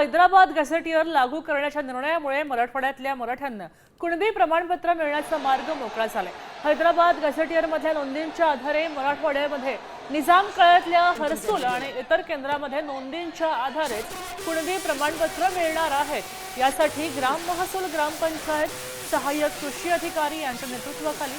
Hyderabad gazetteer लागू करण्याच्या निर्णयामुळे मराठवाड्यातल्या मराठ्यांना कुणबी प्रमाणपत्र मिळण्याचा मार्ग मोकळा झालाय. हैदराबाद गॅझेटियरमधल्या नोंदींच्या आधारे मराठवाड्यामध्ये निजाम काळातल्या हरसूल आणि इतर केंद्रामध्ये नोंदींच्या आधारे कुणबी प्रमाणपत्र मिळणार आहेत यासाठी ग्राम महसूल ग्रामपंचायत सहाय्यक कृषी अधिकारी यांच्या नेतृत्वाखाली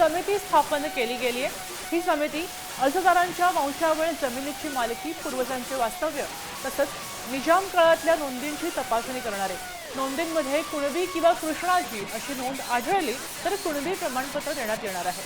समिती स्थापन केली गेली आहे ही समिती अर्जदारांच्या वंशावळ जमिनीची मालकी पूर्वजांचे वास्तव्य तसंच निजाम काळातल्या नोंदींची तपासणी करणार. आहे नोंदींमध्ये कुणबी किंवा कृष्णाजी अशी नोंद आढळली तर कुणबी प्रमाणपत्र देण्यात येणार आहे.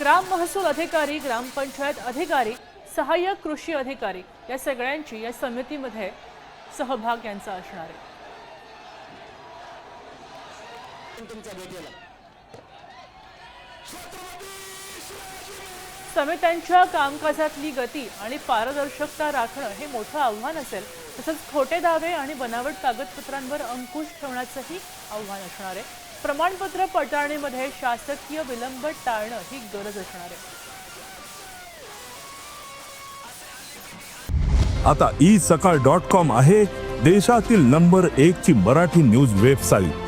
ग्राम महसूल अधिकारी ग्रामपंचायत अधिकारी सहाय्यक कृषी अधिकारी या सगळ्यांची या समितीमध्ये सहभाग यांचा असणार आहे. समित्यांच्या कामकाजातली गती आणि पारदर्शकता राखणं हे मोठं आव्हान असेल तसंच खोटे दावे आणि बनावट कागदपत्रांवर अंकुश ठेवण्याचंही आव्हान असणार आहे. प्रमाणपत्र पडताळणीमध्ये शासकीय विलंब टाळणं ही गरज असणार आहे. आता ई सकाळ डॉट कॉम आहे देशातील नंबर एक ची मराठी न्यूज वेबसाईट